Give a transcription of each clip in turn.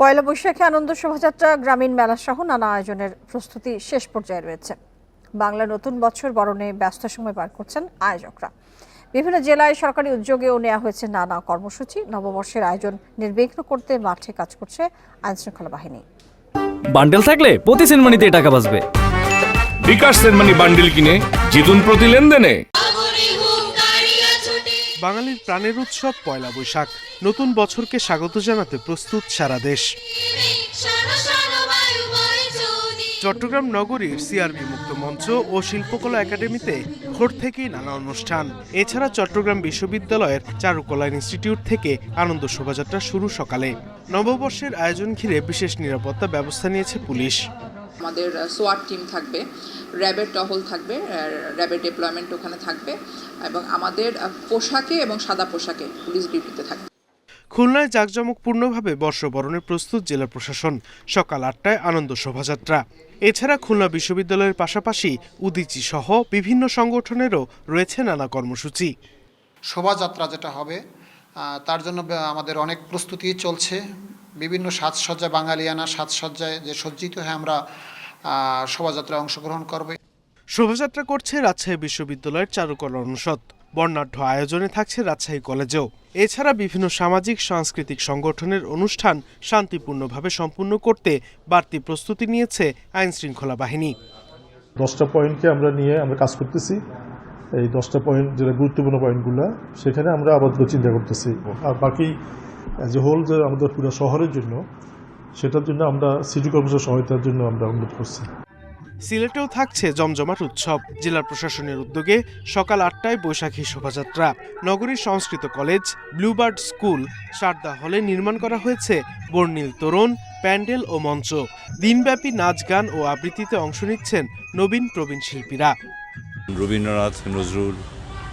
পয়লা বৈশাখে আনন্দ শোভাযাত্রা গ্রামীণ মেলা সহ নানা আয়োজনের প্রস্তুতি শেষ পর্যায়ে রয়েছে। বাংলা নতুন বছর বরণে ব্যস্ত সময় পার করছেন আয়োজকরা। বিভিন্ন জেলায় সরকারি উদ্যোগেও নেওয়া হয়েছে নানা কর্মসূচি। নববর্ষের আয়োজন নির্বিঘ্ন করতে মাঠে কাজ করছে আইনশৃঙ্খলা বাহিনী। বান্ডেল থাকলে প্রতি সিনেমানিতে টাকা বাঁচবে। বিকাশ সেনমানি বান্ডিল কিনে জিতুন প্রতি লেনদেনে। বাঙালির প্রাণের উৎসব পয়লা বৈশাখ। নতুন বছরকে স্বাগত জানাতে প্রস্তুত সারা দেশ। চট্টগ্রাম নগরীর সিআরবি মুক্ত মঞ্চ ও শিল্পকলা একাডেমিতে ভোর থেকেই নানা অনুষ্ঠান। এছাড়া চট্টগ্রাম বিশ্ববিদ্যালয়ের চারুকলা ইনস্টিটিউট থেকে আনন্দ শোভাযাত্রা শুরু সকালে। নববর্ষের আয়োজন ঘিরে বিশেষ নিরাপত্তা ব্যবস্থা নিয়েছে পুলিশ। আমাদের সোয়াট টিম থাকবে র্যাবের টহল থাকবে র্যাবের ডিপ্লয়মেন্ট ওখানে থাকবে এবং আমাদের পোশাকে এবং সাদা পোশাকে পুলিশ ডিউটিতে থাকবে। খুলনায় জাঁকজমকপূর্ণভাবে বর্ষবরণের প্রস্তুত জেলা প্রশাসন সকাল আটটায় আনন্দ শোভাযাত্রা। এছাড়া খুলনা বিশ্ববিদ্যালয়ের পাশাপাশি উদিচি সহ বিভিন্ন সংগঠনেরও রয়েছে নানা কর্মসূচি। শোভাযাত্রা যেটা হবে তার জন্য আমাদের অনেক প্রস্তুতি চলছে। বিভিন্ন সাজসজ্জা বাঙালিয়ানা সাজসজ্জায় যে সজ্জিত হয়ে আমরা শোভাযাত্রায় অংশগ্রহণ করবে। শোভাযাত্রা করছে রাজশাহী বিশ্ববিদ্যালয়ের চারুকলা অনুষদ। বর্ণাঢ্য আয়োজনে থাকছে রাজশাহী কলেজেও। এছাড়া বিভিন্ন সামাজিক সাংস্কৃতিক সংগঠনের অনুষ্ঠান শান্তিপূর্ণভাবে সম্পূর্ণ করতে বাড়তি প্রস্তুতি নিয়েছে আইন শৃঙ্খলা বাহিনী। দশটা পয়েন্টকে আমরা নিয়ে আমরা কাজ করতেছি। এই দশটা পয়েন্ট যেটা গুরুত্বপূর্ণ পয়েন্টগুলো সেখানে আমরা আপাতত চিন্তা করতেছি। আর বাকি যে হোল যে আমাদের পুরো শহরের জন্য সেটার জন্য আমরা সিটি কর্পোরেশন সহায়তার জন্য আমরা অনুরোধ করছি। সিলেটেও থাকছে জমজমাট উৎসব। জেলা প্রশাসনের উদ্যোগে সকাল আটটায় বৈশাখী শোভাযাত্রা। নগরীর Sanskrit college bluebird school Sarada হলে নির্মাণ করা হয়েছে বর্ণিল তোরণ প্যান্ডেল ও মঞ্চ। দিনব্যাপী নাচ গান ও আবৃত্তিতে অংশ নিচ্ছেন নবীন প্রবীণ শিল্পীরা। রবীন্দ্রনাথ নজরুল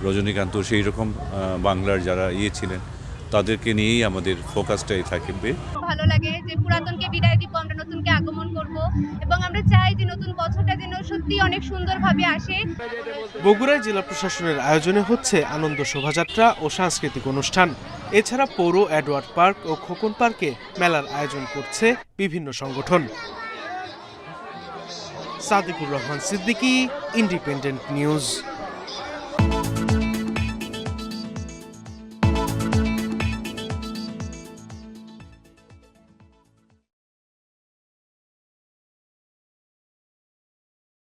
রজনীকান্ত সেই রকম বাংলার যারা ইয়ে ছিলেন তাদেরকে নিয়েই আমাদের ফোকাসটাই থাকবে। ভালো লাগে যে পুরাতনকে বিদায় দিব আমরা নতুনকে আগমন করব এবং আমরা চাই যে নতুন বছরটা যেন সত্যি অনেক সুন্দরভাবে আসে। বগুড়ায় জেলা প্রশাসনের আয়োজনে হচ্ছে আনন্দ শোভাযাত্রা ও সাংস্কৃতিক অনুষ্ঠান। এছাড়া পৌর এডওয়ার্ড পার্ক ও খোকন পার্কে মেলার আয়োজন করছে বিভিন্ন সংগঠন। Sadiqur Rahman Siddiqui independent news.